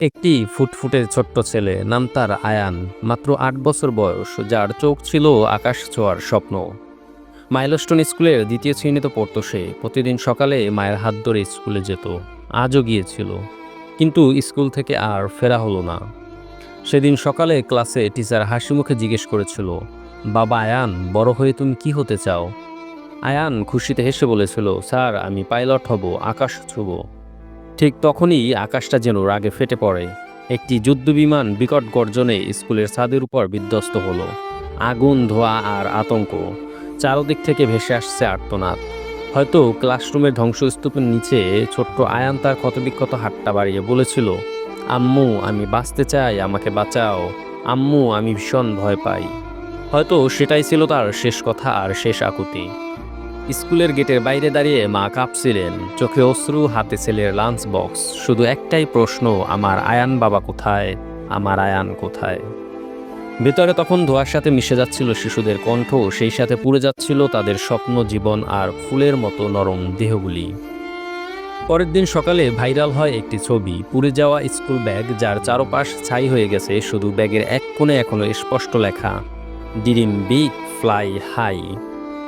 একটি ফুটফুটে ছোট্ট ছেলে, নাম তার আয়ান, মাত্র আট বছর বয়স, যার চোখ ছিল আকাশ ছোঁয়ার স্বপ্ন। মাইলস্টোন স্কুলের দ্বিতীয় শ্রেণীতে পড়তো সে, প্রতিদিন সকালে মায়ের হাত ধরে স্কুলে যেত, আজও গিয়েছিল। কিন্তু স্কুল থেকে আর ফেরা হলো না। সেদিন সকালে ক্লাসে টিচার হাসি মুখে জিজ্ঞেস করেছিল, বাবা আয়ান, বড় হয়ে তুমি কি হতে চাও? আয়ান খুশিতে হেসে বলেছিল, স্যার, আমি পাইলট হব, আকাশ ছুব। ঠিক তখনই আকাশটা যেন রাগে ফেটে পড়ে। একটি যুদ্ধবিমান বিকট গর্জনে স্কুলের ছাদের উপর বিধ্বস্ত হলো। আগুন, ধোঁয়া আর আতঙ্ক। চারদিক থেকে ভেসে আসছে আর্তনাদ। হয়তো ক্লাসরুমের ধ্বংসস্তূপের নিচে ছোট্ট আয়ান তার ক্ষতবিক্ষত হাতটা বাড়িয়ে বলেছিল, আম্মু, আমি বাঁচতে চাই, আমাকে বাঁচাও। আম্মু, আমি ভীষণ ভয় পাই। হয়তো সেটাই ছিল তার শেষ কথা আর শেষ আকুতি। স্কুলের গেটের বাইরে দাঁড়িয়ে মা কাঁপছিলেন। চোখে অশ্রু, হাতে ছেলের লাঞ্চ বক্স শুধু একটাই প্রশ্ন, আমার আয়ান বাবা কোথায়? আমার আয়ান কোথায়? ভেতরে তখন ধোয়ার সাথে মিশে যাচ্ছিল শিশুদের কণ্ঠ, সেই সাথে পুড়ে যাচ্ছিল তাদের স্বপ্ন, জীবন আর ফুলের মতো নরম দেহগুলি। পরের দিন সকালে ভাইরাল হয় একটি ছবি। পুড়ে যাওয়া স্কুল ব্যাগ, যার চারপাশ ছাই হয়ে গেছে, শুধু ব্যাগের এক কোণে এখনও স্পষ্ট লেখা ডিরিম বিগ ফ্লাই হাই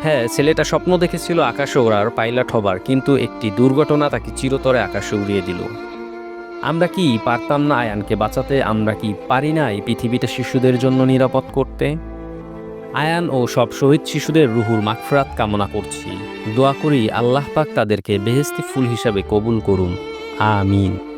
হ্যাঁ ছেলেটা স্বপ্ন দেখেছিল আকাশে ওড়ার পাইলট হবার, কিন্তু একটি দুর্ঘটনা তাকে চিরতরে আকাশে উড়িয়ে দিল। আমরা কি পারতাম না আয়ানকে বাঁচাতে? আমরা কি পারি না এই পৃথিবীটা শিশুদের জন্য নিরাপদ করতে? আয়ান ও সব শহীদ শিশুদের রুহুর মাগফরাত কামনা করছি। দোয়া করি আল্লাহ পাক তাদেরকে বেহেস্তি ফুল হিসাবে কবুল করুন। আমিন।